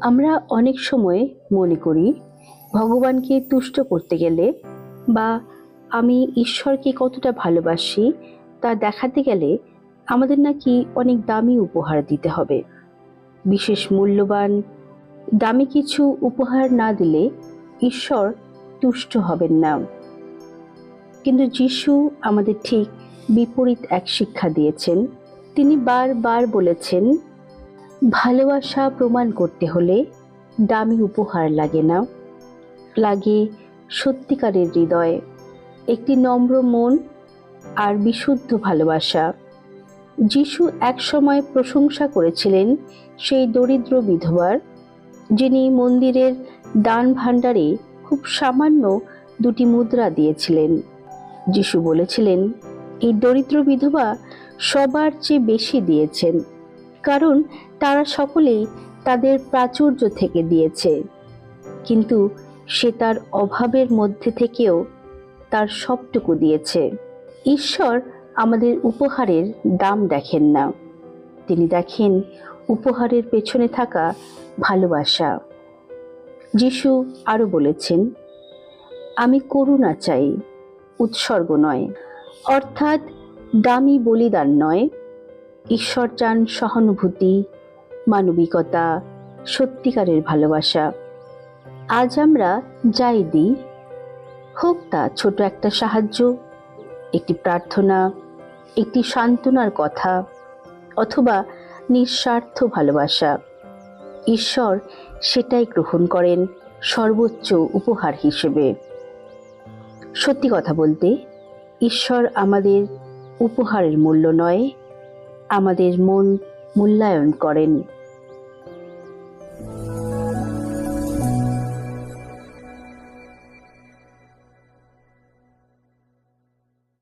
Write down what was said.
আমরা অনেক সময় মনে করি ভগবানকে তুষ্ট করতে গেলে বা আমি ঈশ্বরকে কতটা ভালোবাসি তা দেখাতে গেলে আমাদের নাকি অনেক দামি উপহার দিতে হবে। বিশেষ মূল্যবান, দামি কিছু উপহার না দিলে ঈশ্বর তুষ্ট হবেন না। কিন্তু যিশু আমাদের ঠিক বিপরীত এক শিক্ষা দিয়েছেন। তিনি বারবার বলেছেন ভালোবাসা প্রমাণ করতে হলে দামি উপহার লাগে না। লাগে সত্যিকারের হৃদয় একটি নম্র মন আর বিশুদ্ধ ভালোবাসা। যিশু একসময় প্রশংসা করেছিলেন সেই দরিদ্র বিধবার, যিনি মন্দিরের দান ভাণ্ডারে খুব সামান্য দুটি মুদ্রা দিয়েছিলেন। যিশু বলেছিলেন, এই দরিদ্র বিধবা সবার চেয়ে বেশি দিয়েছেন। কারণ তারা সকলেই তাদের প্রাচুর্য থেকে দিয়েছে। কিন্তু সে তার অভাবের মধ্যে থেকেও তার সবটুকু দিয়েছে। ঈশ্বর আমাদের উপহারের দাম দেখেন না। তিনি দেখেন উপহারের পেছনে থাকা ভালোবাসা। যিশু আরও বলেছেন, আমি করুণা চাই, উৎসর্গ নয়। অর্থাৎ দামি বলিদান নয়। ঈশ্বর চান সহানুভূতি মানবিকতা, সত্যিকারের ভালোবাসা। আজ আমরা যাই দিই। হোক তা ছোট একটা সাহায্য, একটি প্রার্থনা, একটি সান্ত্বনার কথা, অথবা নিঃস্বার্থ ভালোবাসা। ঈশ্বর সেটাই গ্রহণ করেন সর্বোচ্চ উপহার হিসেবে। সত্যি কথা বলতে, ঈশ্বর আমাদের উপহারের মূল্য নয়, আমাদের মন মূল্যায়ন করেন।